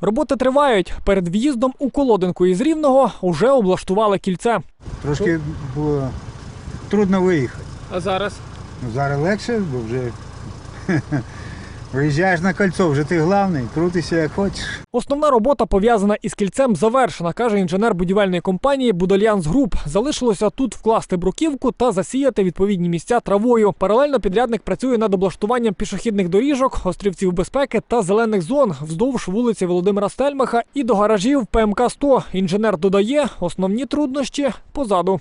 Роботи тривають. Перед в'їздом у колодинку із Рівного уже облаштували кільце. Трошки було трудно виїхати. А зараз Ну, зараз легше, бо вже виїжджаєш на кольцо, вже ти главний, крутися як хочеш. Основна робота пов'язана із кільцем завершена, каже інженер будівельної компанії Будальянс Груп. Залишилося тут вкласти бруківку та засіяти відповідні місця травою. Паралельно підрядник працює над облаштуванням пішохідних доріжок, острівців безпеки та зелених зон вздовж вулиці Володимира Стельмаха і до гаражів ПМК 100 Інженер додає, основні труднощі позаду.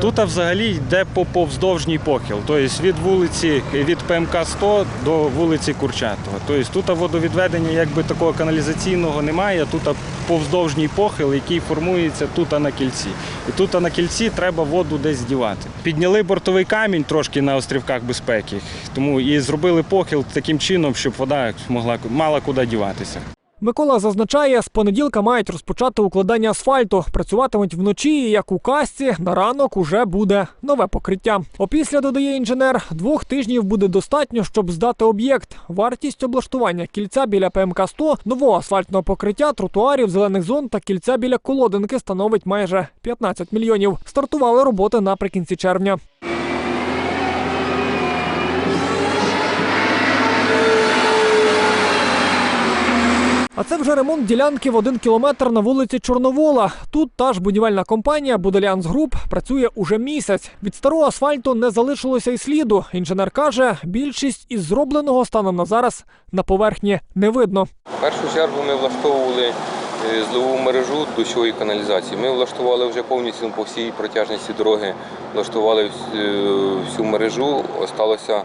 Тут взагалі йде по повздовжній похил, тобто від вулиці від ПМК 100 до вулиці Курчатова. Тобто тут водовідведення якби такого каналізаційного немає, тут повздовжній похил, який формується тут на кільці. І тут на кільці треба воду десь дівати. Підняли бортовий камінь трошки на острівках безпеки, тому і зробили похил таким чином, щоб вода могла мала куди діватися. Микола зазначає, з понеділка мають розпочати укладання асфальту. Працюватимуть вночі, як у касці, на ранок уже буде нове покриття. Опісля додає інженер, двох тижнів буде достатньо, щоб здати об'єкт. Вартість облаштування кільця біля ПМК 100 нового асфальтного покриття, тротуарів, зелених зон та кільця біля колодинки становить майже 15 мільйонів. Стартували роботи наприкінці червня. А це вже ремонт ділянки в один кілометр на вулиці Чорновола. Тут та ж будівельна компанія Будельянс Груп працює уже місяць. Від старого асфальту не залишилося й сліду. Інженер каже, більшість із зробленого станом на зараз на поверхні не видно. В першу чергу ми влаштовували е, зливову мережу дощової каналізації. Ми влаштували вже повністю по всій протяжності дороги, влаштували е, всю мережу, осталося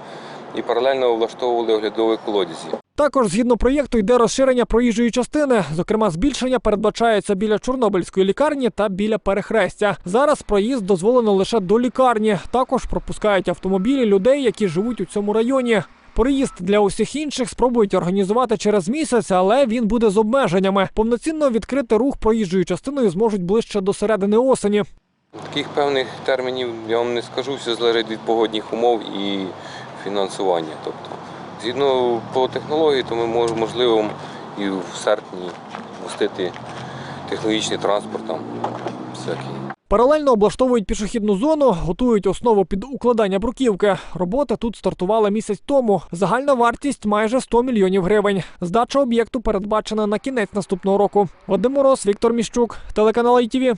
і паралельно влаштовували оглядові колодязі. Також згідно проєкту йде розширення проїжджої частини. Зокрема, збільшення передбачається біля Чорнобильської лікарні та біля перехрестя. Зараз проїзд дозволено лише до лікарні. Також пропускають автомобілі людей, які живуть у цьому районі. Переїзд для усіх інших спробують організувати через місяць, але він буде з обмеженнями. Повноцінно відкрити рух проїжджою частиною зможуть ближче до середини осені. Таких певних термінів я вам не скажу, все залежить від погодних умов і фінансування. Тобто, згідно по технології, то ми можемо можливо і в серпні пустити технологічний транспорт там всякий. Паралельно облаштовують пішохідну зону, готують основу під укладання бруківки. Роботи тут стартували місяць тому. Загальна вартість майже 100 мільйонів гривень. Здача об'єкту передбачена на кінець наступного року. Вадим Мороз, Віктор Міщук, телеканал ITV.